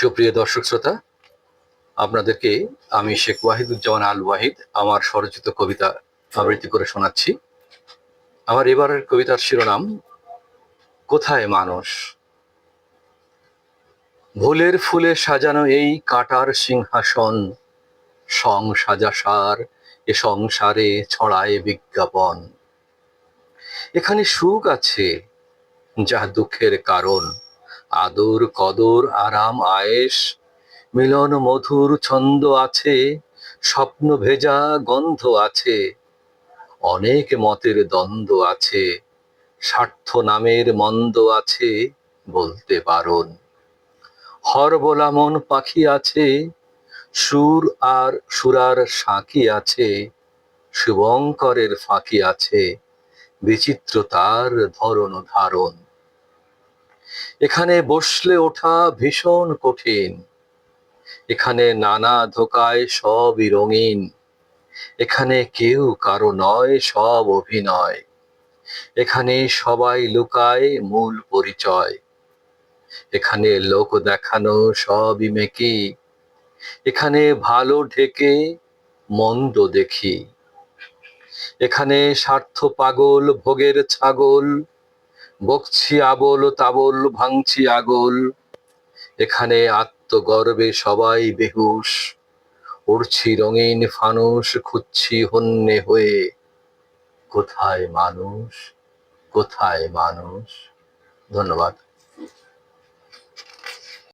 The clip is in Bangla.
সুপ্রিয় দর্শক শ্রোতা, আপনাদেরকে আমি শেখ ওয়াহিদুজ্জামান আল ওয়াহিদ আমার স্বরচিত কবিতা আবৃত্তি করে শোনাচ্ছি। আমার এবারের কবিতার শিরোনাম, কোথায় মানুষ? ভুলের ফুলে সাজানো এই কাটার সিংহাসন সং সাজাসার এ সংসারে ছড়ায় বিজ্ঞাপন। এখানে সুখ আছে, যা দুঃখের কারণ। আদর, কদর, আরাম, আয়েশ, মিলন, মধুর ছন্দ আছে, স্বপ্ন ভেজা গন্ধ আছে, অনেক মতের দ্বন্দ্ব আছে, স্বার্থ নামের মন্দ আছে বলতে পারন। হরবোলা মন পাখি আছে, সুর আর সুরার সাঁকি আছে, শুভঙ্করের ফাঁকি আছে বিচিত্রতার ধরন ধারণ। এখানে বসলে ওঠা ভীষণ কঠিন। এখানে নানা ধোকায় সবই রঙিন। এখানে কেউ কারও নয়, সব অভিনয়। এখানে সবাই লুকায় মূল পরিচয়। এখানে লোক দেখানো সবই মেকি। এখানে ভালো ঢেকে, মন্দ দেখি। এখানে স্বার্থ পাগল, ভোগের ছাগল বকছি আবল তাবল, ভাঙছি আগল। এখানে আত্মগর্বে সবাই বেহুশ। উড়ছি রঙিন ফানুষ, খুঁজছি হন্যে হয়ে। কোথায় মানুষ? কোথায় মানুষ? ধন্যবাদ।